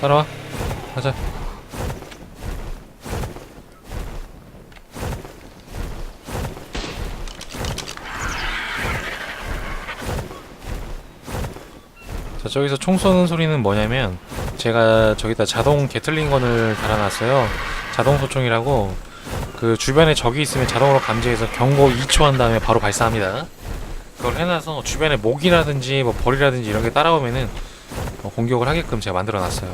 따라와. 가자. 자 저기서 총 쏘는 소리는 뭐냐면 제가 저기다 자동 게틀링건을 달아놨어요. 자동 소총이라고 그 주변에 적이 있으면 자동으로 감지해서 경고 2초 한 다음에 바로 발사합니다. 그걸 해놔서 주변에 목이라든지 뭐 벌이라든지 이런 게 따라오면은 어, 공격을 하게끔 제가 만들어 놨어요.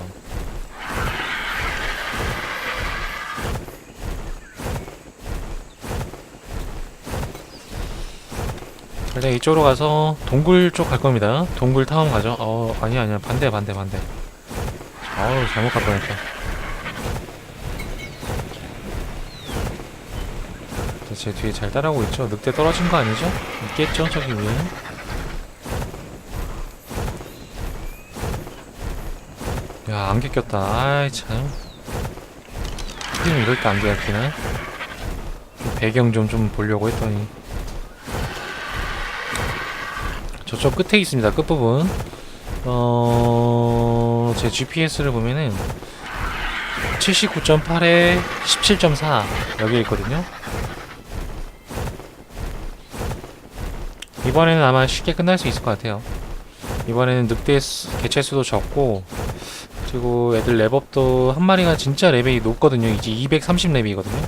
일단 이쪽으로 가서 동굴 쪽 갈 겁니다. 동굴 타운 가죠. 어, 아니 아니야. 반대 반대 반대. 아우, 잘못 갈 뻔했다. 자, 제 뒤에 잘 따라오고 있죠? 늑대 떨어진 거 아니죠? 있겠죠? 저기 위에. 야, 안개 꼈다. 아이, 참. 팀 이럴 때 안개가 끼나? 좀 배경 좀 좀 보려고 했더니. 저쪽 끝에 있습니다. 끝부분. 어, 제 GPS를 보면은 79.8에 17.4 여기 있거든요. 이번에는 아마 쉽게 끝날 수 있을 것 같아요. 이번에는 늑대 수- 개체 수도 적고 그리고 애들 랩업도 한 마리가 진짜 레벨이 높거든요. 이제 230 랩이거든요.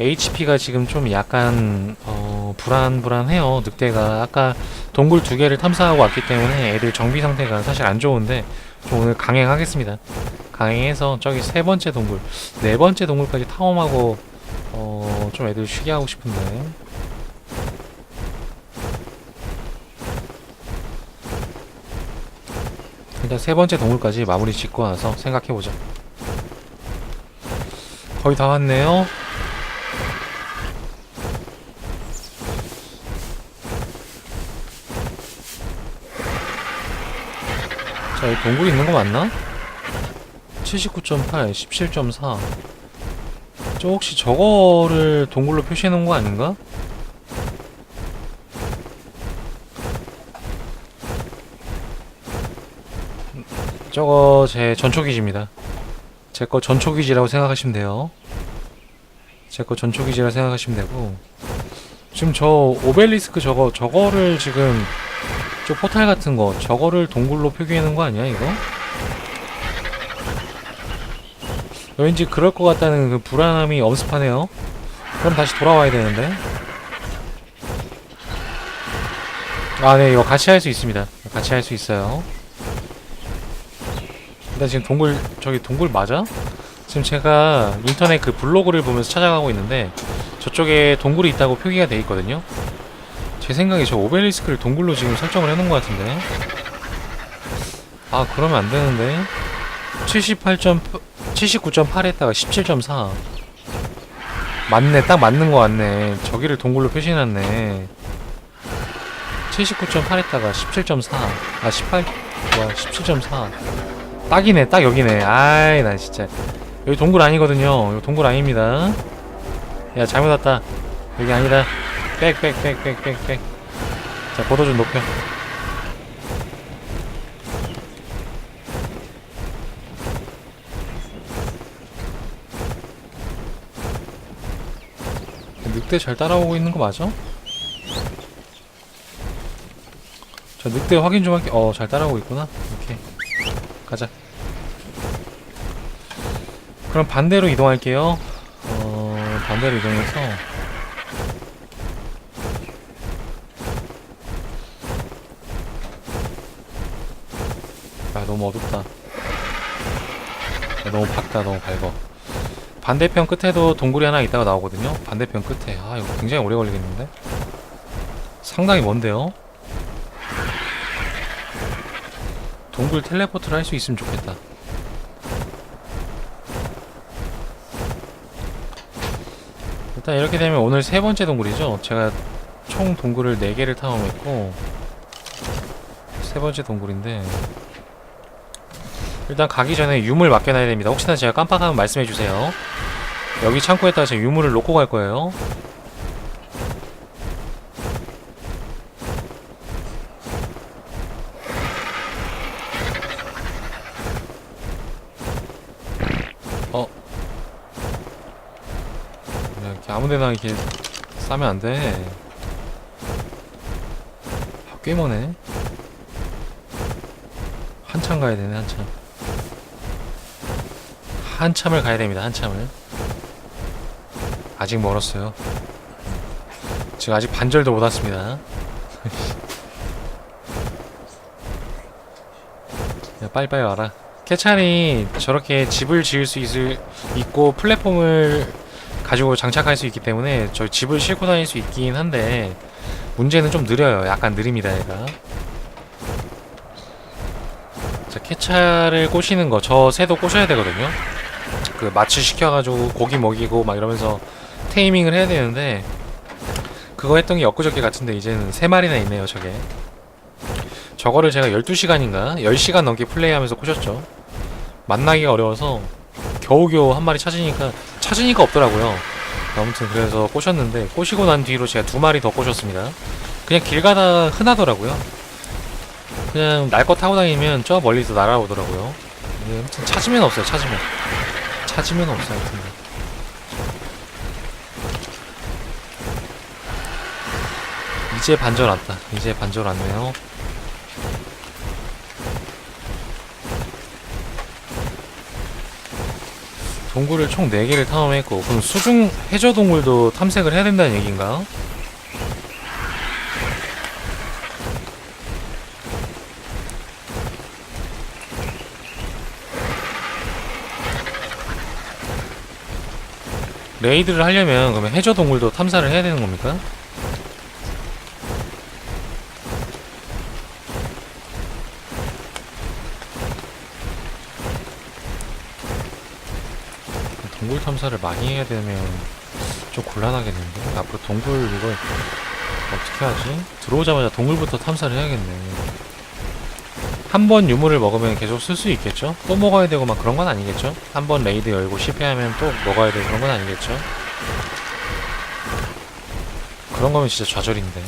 HP가 지금 좀 약간 어, 불안불안해요. 늑대가 아까 동굴 두 개를 탐사하고 왔기 때문에 애들 정비 상태가 사실 안 좋은데 좀 오늘 강행하겠습니다. 강행해서 저기 세 번째 동굴, 네 번째 동굴까지 탐험하고 어, 좀 애들 쉬게 하고 싶은데. 일단 세 번째 동굴까지 마무리 짓고 나서 생각해보자. 거의 다 왔네요. 자, 여기 동굴 있는 거 맞나? 79.8, 17.4. 저 혹시 저거를 동굴로 표시해 놓은 거 아닌가? 저거 제 전초기지입니다. 제 거 전초기지라고 생각하시면 돼요. 제 거 전초기지라 생각하시면 되고 지금 저 오벨리스크 저거 저거를 지금 저 포탈 같은 거 저거를 동굴로 놓은 거 아니야 이거? 왠지 그럴 것 같다는 그 불안함이 엄습하네요. 그럼 다시 돌아와야 되는데. 아, 네, 이거 같이 할 수 있습니다. 같이 할 수 있어요. 일단 지금 동굴, 저기 동굴 맞아? 지금 제가 인터넷 그 블로그를 보면서 찾아가고 있는데 저쪽에 동굴이 있다고 표기가 돼 있거든요. 제 생각에 저 오벨리스크를 동굴로 지금 설정을 해놓은 것 같은데. 아, 그러면 안 되는데. 78. 79.8에다가 17.4 맞네 딱 맞는 거 같네 저기를 동굴로 표시해놨네 79.8에다가 17.4 아 18, 와17.4 딱이네 딱 여기네. 아이 나 진짜. 여기 동굴 아니거든요. 여기 동굴 아닙니다. 야 잘못 왔다. 여기 아니다 백백 자 보도 좀 높여. 늑대 잘 따라오고 있는 거 맞아? 자 늑대 확인 좀 할게. 어잘 따라오고 있구나. 오케이 가자 그럼 반대로 이동할게요 어 반대로 이동해서 아 너무 어둡다 야, 너무 밝다 너무 밝어 반대편 끝에도 동굴이 하나 있다가 나오거든요. 반대편 끝에. 아, 이거 굉장히 오래 걸리겠는데? 상당히 먼데요? 동굴 텔레포트를 할 수 있으면 좋겠다. 일단 이렇게 되면 오늘 세 번째 동굴이죠. 제가 총 동굴을 4개를 탐험했고, 세 번째 동굴인데, 일단 가기 전에 유물 맡겨놔야 됩니다. 혹시나 제가 깜빡하면 말씀해주세요. 여기 창고에다가 제 유물을 놓고 갈 거예요. 데나 이렇게 싸면 안 돼. 아, 꽤 머네. 한참 가야 되네 한참. 한참을 가야 됩니다 한참을. 아직 멀었어요. 지금 아직 반절도 못 왔습니다. 야, 빨리빨리 와라. 캐찬이 저렇게 집을 지을 수 있을, 있고 플랫폼을 가지고 장착할 수 있기 때문에 저 집을 싣고 다닐 수 있긴 한데 문제는 좀 느려요. 약간 느립니다, 얘가. 자, 캐차를 꼬시는 거, 저 새도 꼬셔야 되거든요. 그 마취 시켜가지고 고기 먹이고 막 이러면서 테이밍을 해야 되는데 그거 했던 게 엊그저께 같은데 이제는 세 마리나 있네요, 저게. 저거를 제가 12시간인가 10시간 넘게 플레이하면서 꼬셨죠. 만나기가 어려워서 겨우겨우 한 마리 찾으니까 찾으니까 없더라고요. 아무튼 그래서 꼬셨는데 꼬시고 난 뒤로 제가 두 마리 더 꼬셨습니다. 그냥 길 가다 흔하더라고요. 그냥 날거 타고 다니면 저 멀리서 날아오더라고요. 네, 아무튼 찾으면 없어요. 찾으면 찾으면 없어요. 하여튼. 이제 반절 왔다. 이제 반절 왔네요. 동굴을 총 4개를 탐험했고 그럼 수중 해저 동굴도 탐색을 해야 된다는 얘기인가? 레이드를 하려면 그러면 해저 동굴도 탐사를 해야 되는 겁니까? 탐사를 많이 해야 되면 좀 곤란하겠는데? 앞으로 동굴 이거 어떻게 하지? 들어오자마자 동굴부터 탐사를 해야겠네. 한 번 유물을 먹으면 계속 쓸 수 있겠죠? 또 먹어야 되고 막 그런 건 아니겠죠? 한 번 레이드 열고 실패하면 또 먹어야 되고 그런 건 아니겠죠? 그런 거면 진짜 좌절인데.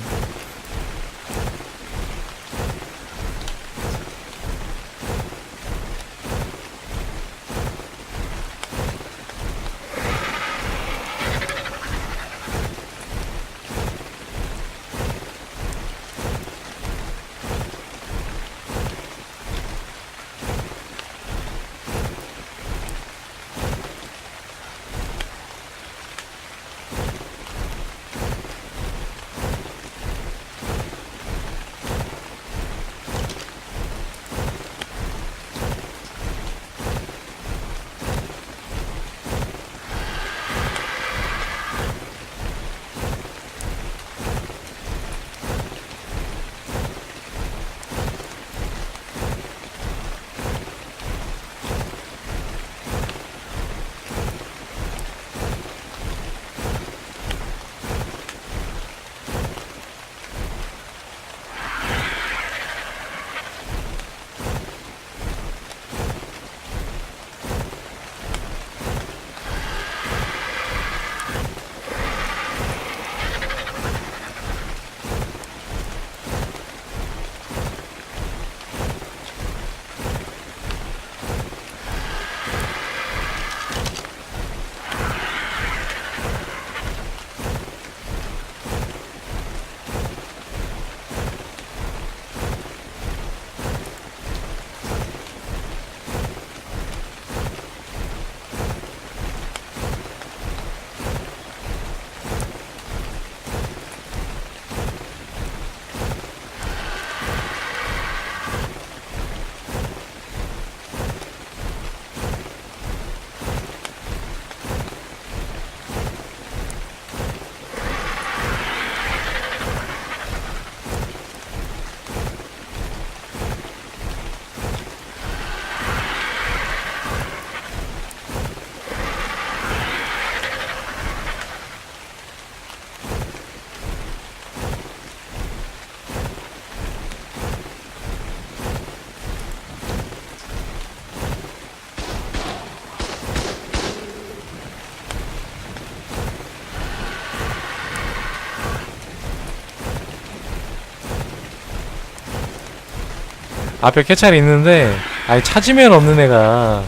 앞에 캐찰이 있는데 아니 찾으면 없는 애가.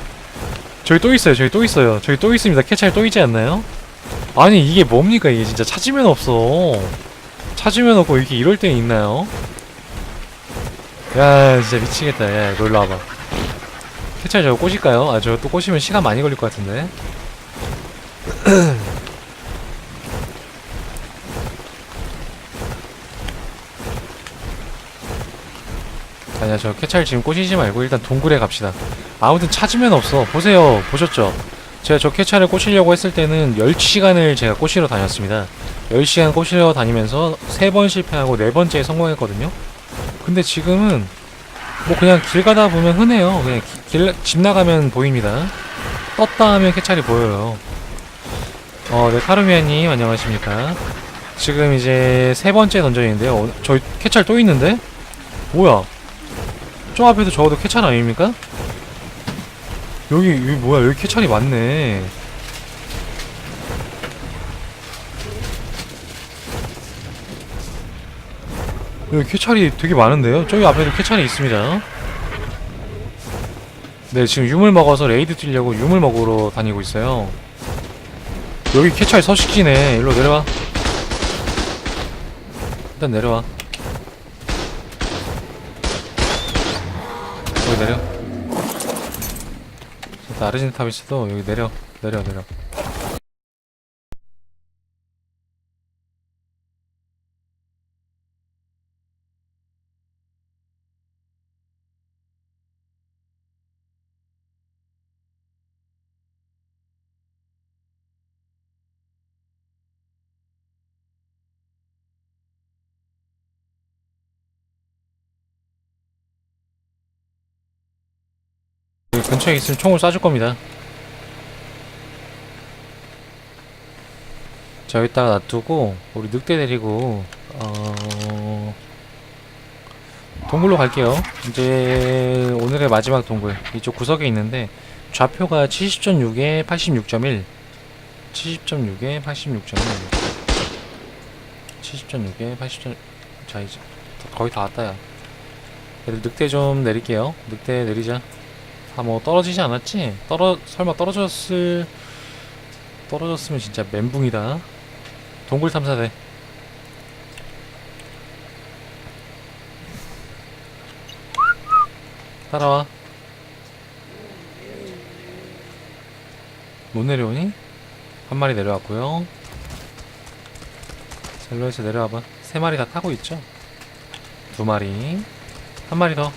저기 또 있어요 저기 또 있어요. 저기 또 있습니다. 캐찰 또 있지 않나요? 아니 이게 뭡니까 이게 진짜 찾으면 없어. 찾으면 없고 이렇게 이럴 때 있나요? 야 진짜 미치겠다. 야 일로 와봐. 캐찰 저거 꼬실까요? 아 저거 또 꼬시면 시간 많이 걸릴 것 같은데 아니야 저 캐찰 지금 꼬시지 말고 일단 동굴에 갑시다. 아무튼 찾으면 없어. 보세요. 보셨죠? 제가 저 캐찰을 꼬시려고 했을 때는 10시간을 제가 꼬시러 다녔습니다. 10시간 꼬시러 다니면서 3번 실패하고 네 번째에 성공했거든요. 근데 지금은 뭐 그냥 길 가다 보면 흔해요. 그냥 기- 길, 집 나가면 보입니다. 떴다 하면 캐찰이 보여요. 어, 네, 카르미아님 안녕하십니까? 지금 이제 세 번째 던전인데요. 어, 저 캐찰 또 있는데? 뭐야 저 앞에도 적어도 캐찰 아닙니까? 여기 여기 뭐야? 여기 캐찰이 많네. 여기 캐찰이 되게 많은데요? 저기 앞에도 캐찰이 있습니다. 네 지금 유물 먹어서 레이드 뛰려고 유물 먹으러 다니고 있어요. 여기 캐찰 서식지네. 일로 내려와. 일단 내려와 여기 내려. 저 아르젠타비스도 여기 내려 내려 내려 근처에 있으면 총을 쏴줄 겁니다. 자 여기다가 놔두고 우리 늑대 데리고 어... 동굴로 갈게요. 이제 오늘의 마지막 동굴. 이쪽 구석에 있는데 좌표가 70.6에 86.1 70.6에 86.1 70.6에 80. 자 이제 거의 다 왔다. 야 얘들 늑대 좀 내릴게요. 늑대 내리자 아뭐 떨어지지 않았지? 떨어 설마 떨어졌을 떨어졌으면 진짜 멘붕이다. 동굴 탐사대. 따라와. 못 내려오니? 한 마리 내려왔고요. 젤로에서 내려와봐. 세 마리 다 타고 있죠? 두 마리. 한 마리 더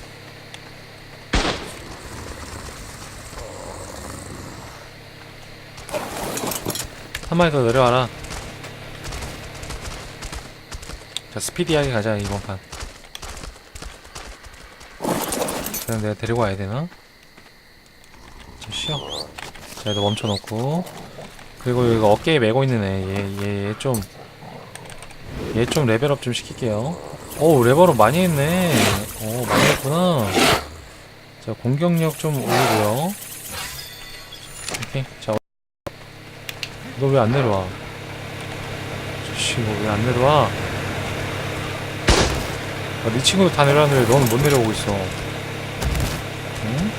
한 마리 더 내려와라. 자, 스피디하게 가자, 이번 판. 그냥 내가 데리고 와야 되나? 자, 쉬어. 자, 얘도 멈춰놓고. 그리고 이거 어깨에 메고 있는 애, 얘, 얘, 얘 좀. 얘 좀 레벨업 좀 시킬게요. 오, 레벨업 많이 했네. 오, 많이 했구나. 자, 공격력 좀 올리고요. 오케이. 자, 너 왜 안 내려와? 저씨 너왜안 내려와? 아, 네 친구도 다 내려왔는데 너는 못 내려오고 있어. 응?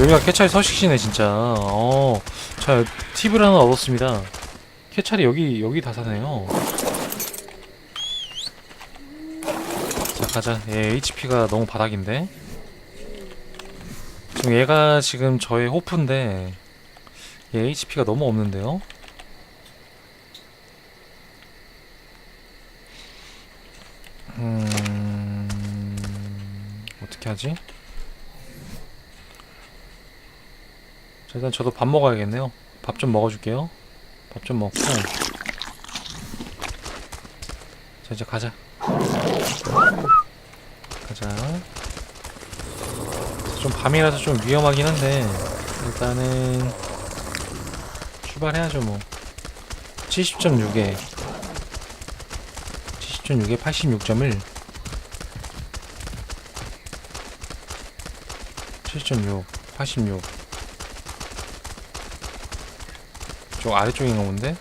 여기가 캐찰 서식지네 진짜. 어, 자 팁을 하나 얻었습니다. 캐찰이 여기 여기 다 사네요. 자 가자. 얘 HP가 너무 바닥인데. 지금 얘가 지금 저의 호프인데 얘 HP가 너무 없는데요? 음... 어떻게 하지? 자, 일단 저도 밥 먹어야겠네요. 밥 좀 먹어줄게요. 밥 좀 먹고 자 이제 가자. 가자. 좀 밤이라서 좀 위험하긴 한데 일단은 출발해야죠 뭐. 70.6에. 70.6에 86.1 70.6 86저 아래쪽인가 본데?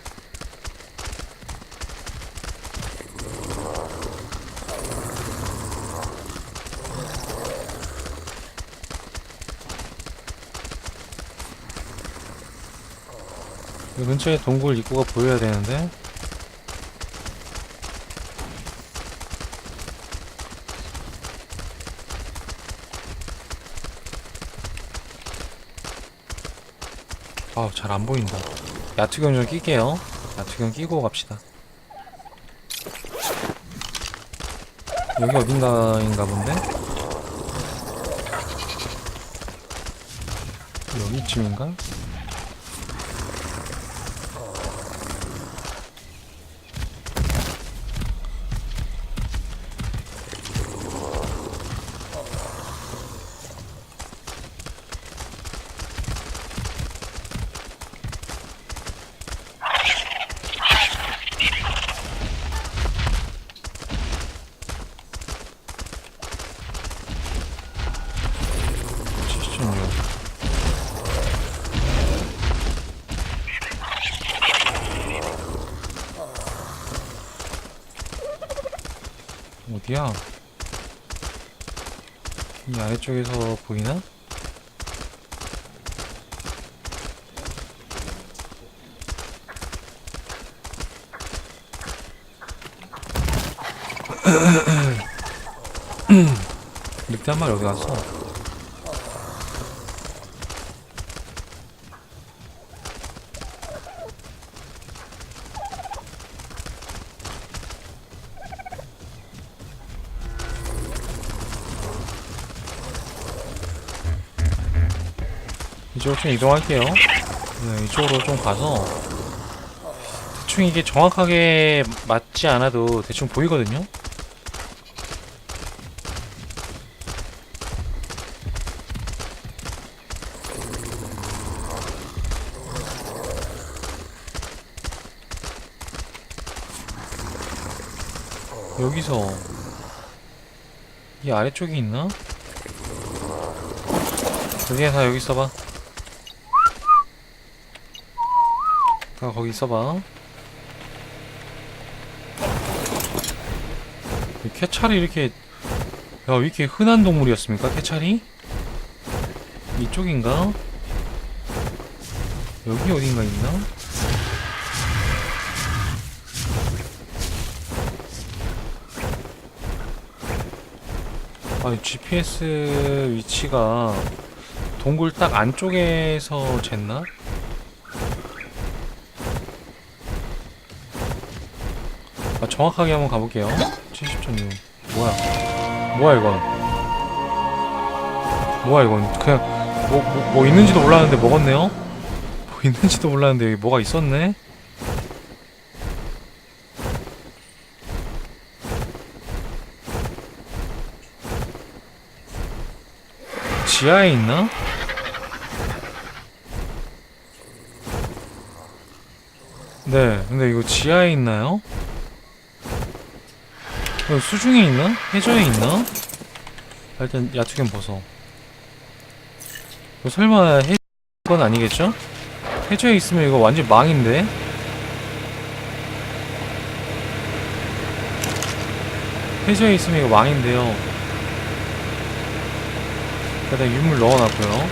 근처에 동굴 입구가 보여야 되는데 아우 잘 안 보인다 야투경 좀 끼게요 야투경 끼고 갑시다 여기 어딘가인가 본데? 여기쯤인가? 시청료 어디야? 이 아래쪽에서 보이나? 늑대 한 마리 어디 갔어? 좀 이동할게요. 네, 이쪽으로 좀 가서 대충 이게 정확하게 맞지 않아도 대충 보이거든요. 여기서 이 아래쪽이 있나? 여기에 다 여기 있어봐. 다 거기 있어봐. 이 캐찰이 이렇게 야, 왜 이렇게 흔한 동물이었습니까? 캐찰이? 이쪽인가? 여기 어딘가 있나? 아니 GPS 위치가 동굴 딱 안쪽에서 쟀나? 아, 정확하게 한번 가볼게요. 70.6. 뭐야? 뭐야 이건? 뭐야 이건? 그냥 뭐, 뭐, 뭐 있는지도 몰랐는데 먹었네요? 뭐 있는지도 몰랐는데 여기 뭐가 있었네? 지하에 있나? 네, 근데 이거 지하에 있나요? 어, 수중에 있나? 해저에 있나? 아, 일단 야투견 벗어. 이거 설마 해건 아니겠죠? 해저에 있으면 이거 완전 망인데? 해저에 있으면 이거 망인데요. 일단 유물 넣어놨고요.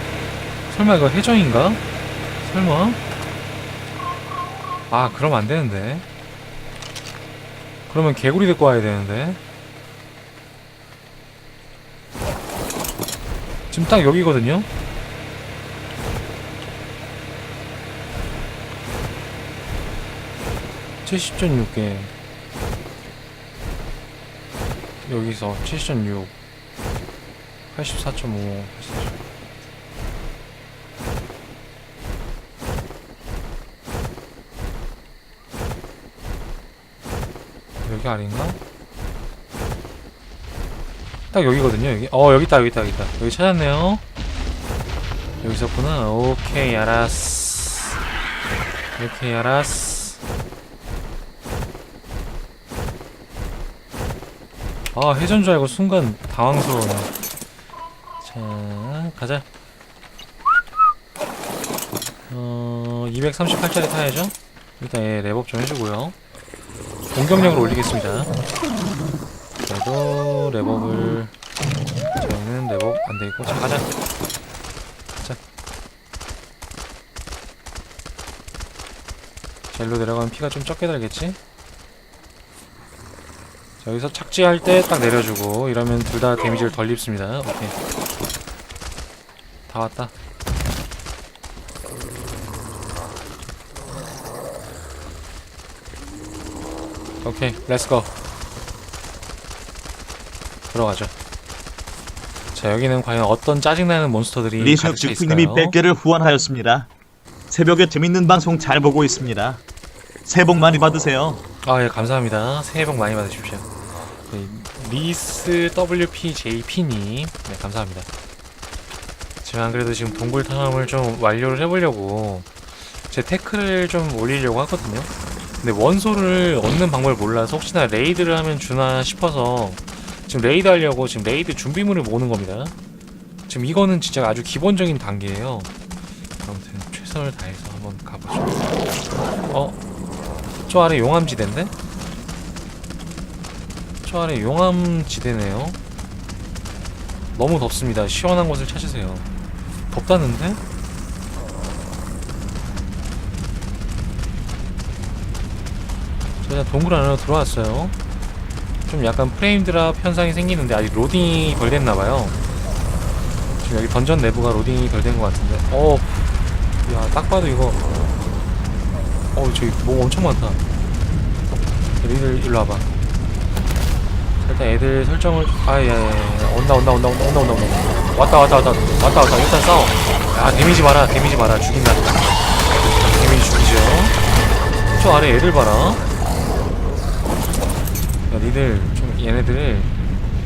설마 이거 해저인가? 설마? 아, 그럼 안 되는데. 그러면 개구리 데리고 와야 되는데. 지금 딱 여기거든요? (70.6개) 여기서 (70.6) 84.5 여기 아닌가? 딱 여기거든요 여기. 어 여기 있다 여기 있다 여기 있다. 여기 찾았네요. 여기 있었구나. 오케이 알았어. 오케이 알았어. 아 회전 줄 알고 순간 당황스러워네 자 가자. 어 238짜리 타야죠? 일단 얘 랩업 좀 해주고요 공격력을 올리겠습니다 그래도 랩업을 저희는 랩업 안되고 자 가자 자. 자, 일로 내려가면 피가 좀 적게 달겠지? 자, 여기서 착지할 때 딱 내려주고 이러면 둘 다 데미지를 덜 입습니다. 오케이. 다 왔다. 오케이, 렛츠고. 들어가죠. 자, 여기는 과연 어떤 짜증나는 몬스터들이 리스 가득 차 직후님이 있을까요? 100개를 후원하였습니다. 새벽에 재밌는 방송 잘 보고 있습니다. 새해 복 많이 받으세요. 아, 예, 감사합니다. 새해 복 많이 받으십시오. 네, 리스 WPJP님, 네, 감사합니다. 제가 안 그래도 지금 동굴 탐험을 좀 완료를 해보려고 제 태클을 좀 올리려고 하거든요. 근데 원소를 얻는 방법을 몰라서 혹시나 레이드를 하면 주나 싶어서 지금 레이드 하려고 지금 레이드 준비물을 모으는 겁니다. 지금 이거는 진짜 아주 기본적인 단계예요. 아무튼 최선을 다해서 한번 가보죠. 어? 저 아래 용암지대인데? 저 아래 용암지대네요. 너무 덥습니다. 시원한 곳을 찾으세요. 덥다는데? 그냥 동굴 안으로 들어왔어요. 좀 약간 프레임 드랍 현상이 생기는데 아직 로딩이 덜 됐나봐요. 지금 여기 던전 내부가 로딩이 덜 된 것 같은데. 어, 야, 딱 봐도 이거. 어, 저기 뭐 엄청 많다. 애들 일로 와봐. 일단 애들 설정을 아야야야 온다 온다 온다 온다 온다 온다 온다 왔다 왔다 왔다 왔다 왔다 일단 싸워 야 데미지 봐라 데미지 봐라 죽인다 데미지 죽이죠 저 아래 애들 봐라 야 니들 좀 얘네들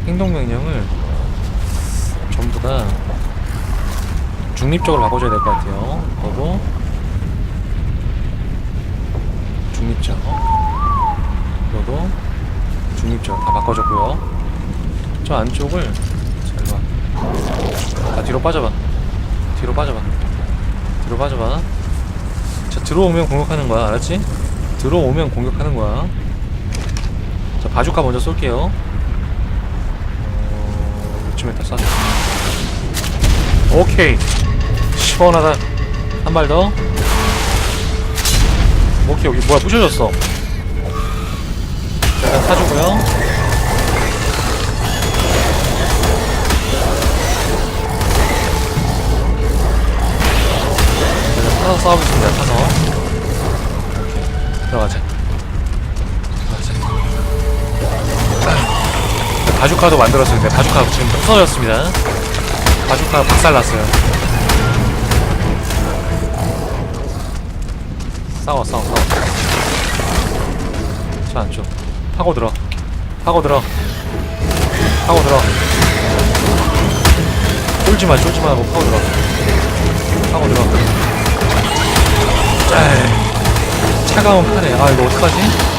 행동 명령을 전부 다 중립적으로 바꿔줘야 될 것 같아요 너도 중립적 너도 중립적 다 바꿔줬고요. 저 안쪽을 잘 봐. 아 뒤로 빠져봐. 뒤로 빠져봐. 뒤로 빠져봐. 자 들어오면 공격하는 거야, 알았지? 들어오면 공격하는 거야. 자 바주카 먼저 쏠게요. 어, 요쯤에 다 쐈네. 오케이. 시원하다. 한 발 더. 오케이 여기 뭐야 부셔졌어. 자, 일단 사주고요. 타서 싸우겠습니다. 타서. 오케이. 들어가자. 바주카도 만들었어요. 근데 바주카 지금 부서졌습니다. 바주카 박살났어요. 싸워, 싸워, 싸워. 저 안쪽. 파고 들어. 파고 들어. 파고 들어. 쫄지 마, 쫄지 마 하고 파고 들어. 파고 들어. 에이, 차가운 팔에. 아, 이거 어떡하지?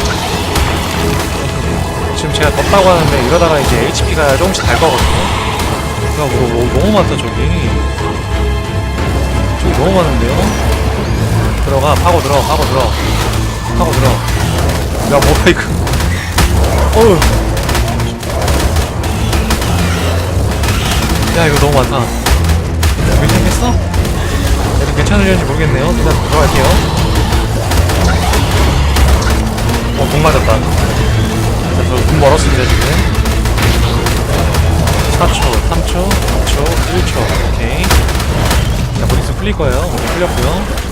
지금 제가 덥다고 하는데 이러다가 이제 HP가 조금씩 달 거거든요. 야, 뭐, 뭐, 너무 많다, 저기. 저기 너무 많은데요? 들어가, 파고 들어, 파고 들어. 파고 들어. 야, 뭐야, 이거. 어휴. 야 이거 너무 많다. 괜찮겠어? 애들 괜찮으려는지 모르겠네요. 일단 들어갈게요. 어, 공 맞았다. 자, 저눈 멀었습니다, 지금. 4초, 3초, 2초, 1초. 오케이. 자, 보니스 풀릴 거예요. 오케이, 풀렸고요.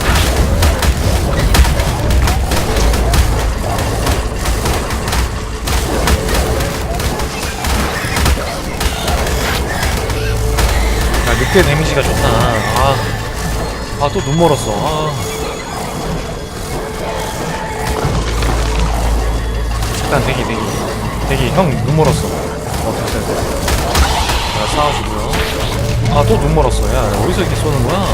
야, 늑대 데미지가 좋다. 아, 아, 또 눈 멀었어. 아. 잠깐, 대기, 대기. 대기, 형, 눈 멀었어. 어, 됐어, 됐어. 자, 싸워주고요. 아, 또 눈 멀었어. 야, 어디서 이렇게 쏘는 거야?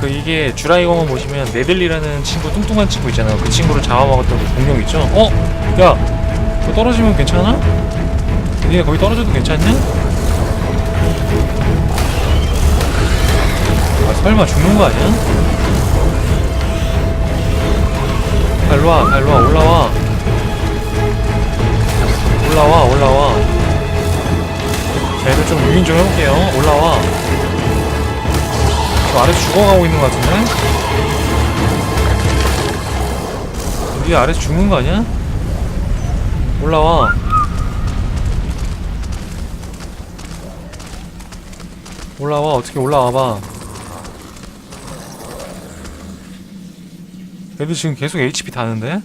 그, 이게, 주라이공원 보시면, 네들리라는 친구, 뚱뚱한 친구 있잖아요. 그 친구를 잡아먹었던 그 공룡 있죠? 어? 야, 너 떨어지면 괜찮아? 니네 거기 떨어져도 괜찮냐? 아, 설마 죽는 거 아니야? 일로와, 아, 일로와, 올라와. 올라와, 올라와. 자, 얘들 좀 유인 좀 해볼게요. 올라와. 저 아래 죽어가고 있는 것 같은데? 우리 아래서 죽는 거 아니야? 올라와. 올라와 어떻게 올라와봐. 애들 지금 계속 HP 다는데?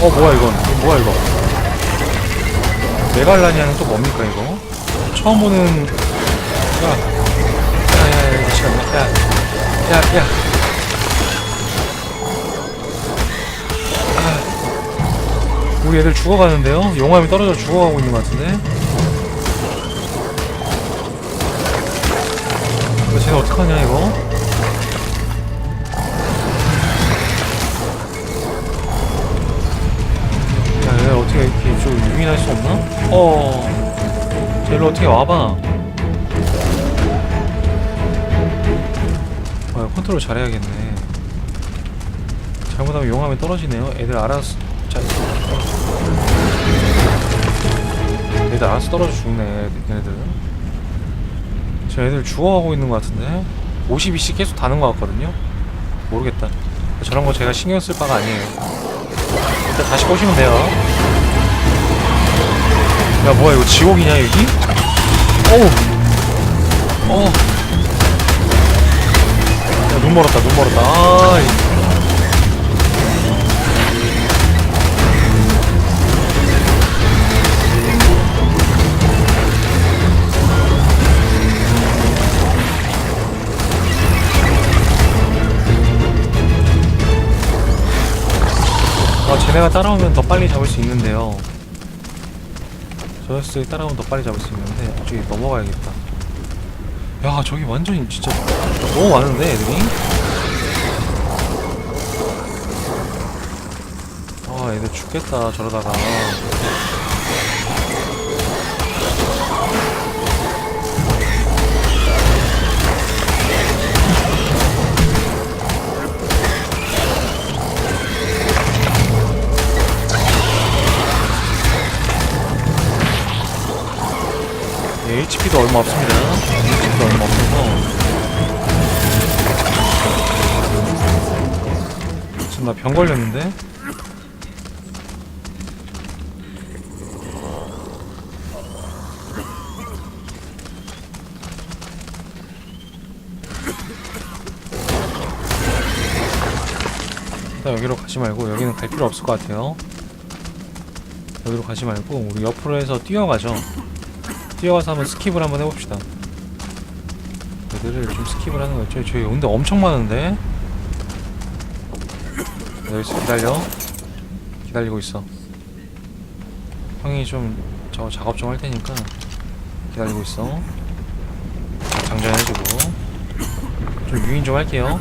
어 뭐야 이건? 이거 뭐야 이거? 메갈라니아는 또 뭡니까 이거? 처음 보는 야야야야 잠시만 야야야. 아, 우리 애들 죽어가는데요? 용암이 떨어져 죽어가고 있는 것 같은데 이거 어떡하냐 이거 야, 얘 어떻게 이렇게 좀 유인할 수 없나? 어, 쟤를 어떻게 와봐. 아, 컨트롤 잘해야겠네. 잘못하면 용암에 떨어지네요. 애들 알아서, 자, 애들 알아서 떨어져 죽네, 얘네들. 저 애들 죽어가고 있는 것 같은데? 52씩 계속 다는 것 같거든요? 모르겠다. 저런 거 제가 신경 쓸 바가 아니에요. 일단 다시 꼬시면 돼요. 야 뭐야 이거 지옥이냐 여기? 어우 어. 야 눈 멀었다 눈 멀었다. 아. 이- 아 쟤네가 따라오면 더 빨리 잡을 수 있는데요. 저 녀석들이 따라오면 더 빨리 잡을 수 있는데 저기 넘어가야겠다. 야 저기 완전히 진짜 너무 많은데 애들이? 아 애들 죽겠다 저러다가 예, HP도 얼마 없습니다. HP도 얼마 없어서 지금 나 병 걸렸는데? 일단 여기로 가지 말고 여기는 갈 필요 없을 것 같아요. 여기로 가지 말고 우리 옆으로 해서 뛰어가죠. 뛰어가서 한번 스킵을 한번 해봅시다. 애들을 좀 스킵을 하는 거죠. 저기, 근데 엄청 많은데? 여기서 기다려. 기다리고 있어. 형이 좀 저 작업 좀 할 테니까 기다리고 있어. 장전해주고 좀 유인 좀 할게요.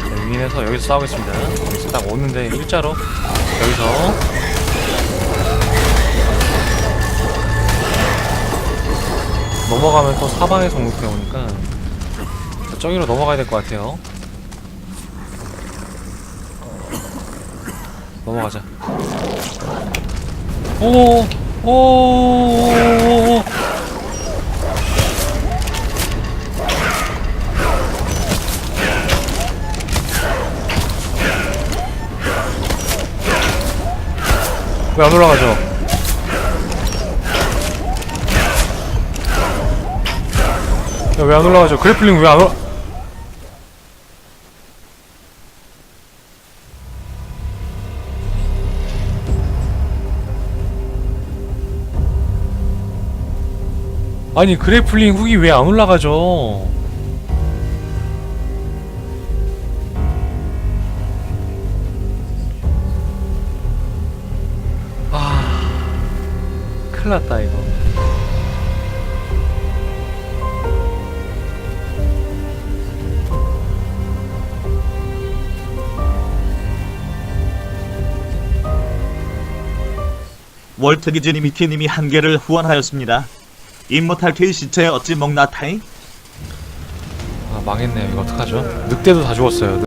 자, 유인해서 여기서 싸우겠습니다. 여기서 딱 오는데 일자로 여기서 넘어가면 또 사방에서 공격해 오니까 저기로 넘어가야 될 것 같아요. 넘어가자. 오, 오. 왜 안 올라가죠? 왜 안 올라가죠? 그래플링 왜 안 올라? 아니 그래플링 훅이 왜 안 올라가죠? 아, 큰일 났다 이거. 월트 기준이 미티님이 한 개를 후원하였습니다. 임모탈케의 시체에 어찌 먹나타이? 아 망했네요 이거 어떡하죠? 늑대도 다 죽었어요